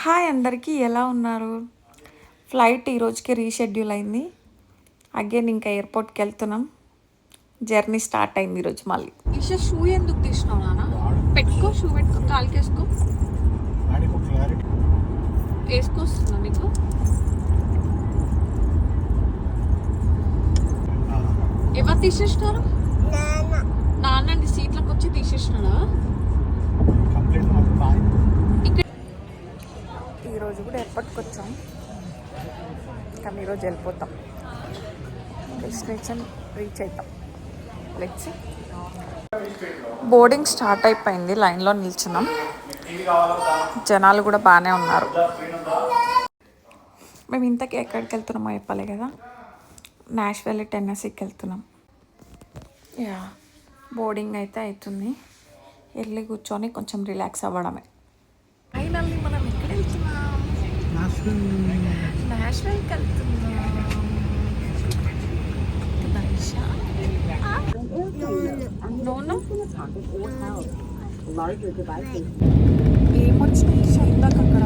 Hi అందరికీ ఎలా ఉన్నారు? ఫ్లైట్ ఈరోజుకి రీషెడ్యూల్ అయింది. అగైన్ ఇంకా ఎయిర్పోర్ట్కి వెళ్తున్నాం. జర్నీ స్టార్ట్ అయింది ఈరోజు మళ్ళీ. ఈషా షూ ఎందుకు తీసినావు నాన్న? పెట్టుకో షూ పెట్టుకో కాలుకి వేసుకో వాడికి క్లారిటీ వేసుకొస్తున్నా నీకు? ఎవరు తీసేసినారు? నాన్నండి వచ్చి తీసేసినాడా కంప్లీట్ మాకు బాగా ఇక్కడ ఈరోజు కూడా ఎప్పటికి వచ్చాం కానీ ఈరోజు వెళ్ళిపోతాం. డెస్టినేషన్ రీచ్ అవుతాం లెట్స్ బోర్డింగ్ స్టార్ట్ అయిపోయింది. లైన్లో నిల్చున్నాం. జనాలు కూడా బాగానే ఉన్నారు. మేము ఇంతకీ ఎక్కడికి వెళ్తున్నామో చెప్పాలి కదా. నాష్వెల్ టెన్నసీకి వెళ్తున్నాం. యా బోర్డింగ్ అయితే అవుతుంది. వెళ్ళి కూర్చొని కొంచెం రిలాక్స్ అవ్వడమే. నాషనల్కి వెళ్తున్నాం నైషా నోను ఏమొచ్చినాయి ఈషా ఇందాక అక్కడ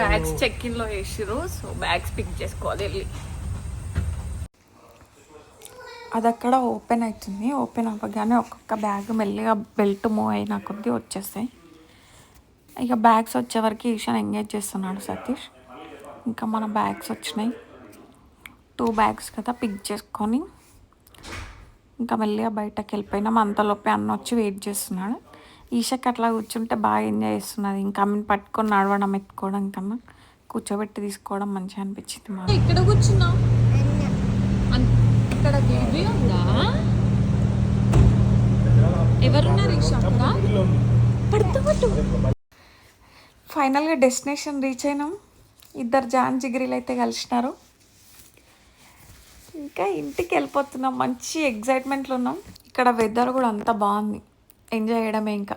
బ్యాగ్స్ చెక్ ఇన్లో వేసిరు సో బ్యాగ్స్ పిక్ చేసుకోవాలి వెళ్ళి. అది అక్కడ ఓపెన్ అవుతుంది ఓపెన్ అవ్వగానే ఒక్కొక్క బ్యాగ్ మెల్లిగా బెల్ట్ మూవ్ అయిన కొద్దీ వచ్చేస్తాయి. ఇక బ్యాగ్స్ వచ్చే వరకు ఈశాన్ ఎంగేజ్ చేస్తున్నాడు సతీష్. ఇంకా మన బ్యాగ్స్ వచ్చినాయి. టూ బ్యాగ్స్ కదా పిక్ చేసుకొని ఇంకా మెల్లిగా బయటకు వెళ్ళిపోయినాం. అంతలోపే అన్న వచ్చి వెయిట్ చేస్తున్నాడు. ఈషకి అట్లా కూర్చుంటే బాగా ఎంజాయ్ చేస్తున్నది. ఇంకా ఆమెను పట్టుకొని నడవడం ఎత్తుకోవడం కన్నా కూర్చోబెట్టి తీసుకోవడం మంచిగా అనిపించింది మా ఇక్కడ కూర్చున్నావు? ఇక్కడ బేబీ ఉందా? ఎవరున్నారు ఫైనల్గా డెస్టినేషన్ రీచ్ అయినాం. ఇద్దరు జాన్ జిగిరీలు అయితే కలిసినారు. ఇంకా ఇంటికి వెళ్ళిపోతున్నాం. మంచి ఎగ్జైట్మెంట్లో ఉన్నాం. ఇక్కడ వెదర్ కూడా అంతా బాగుంది. ఎంజాయ్ చేయడమే ఇంకా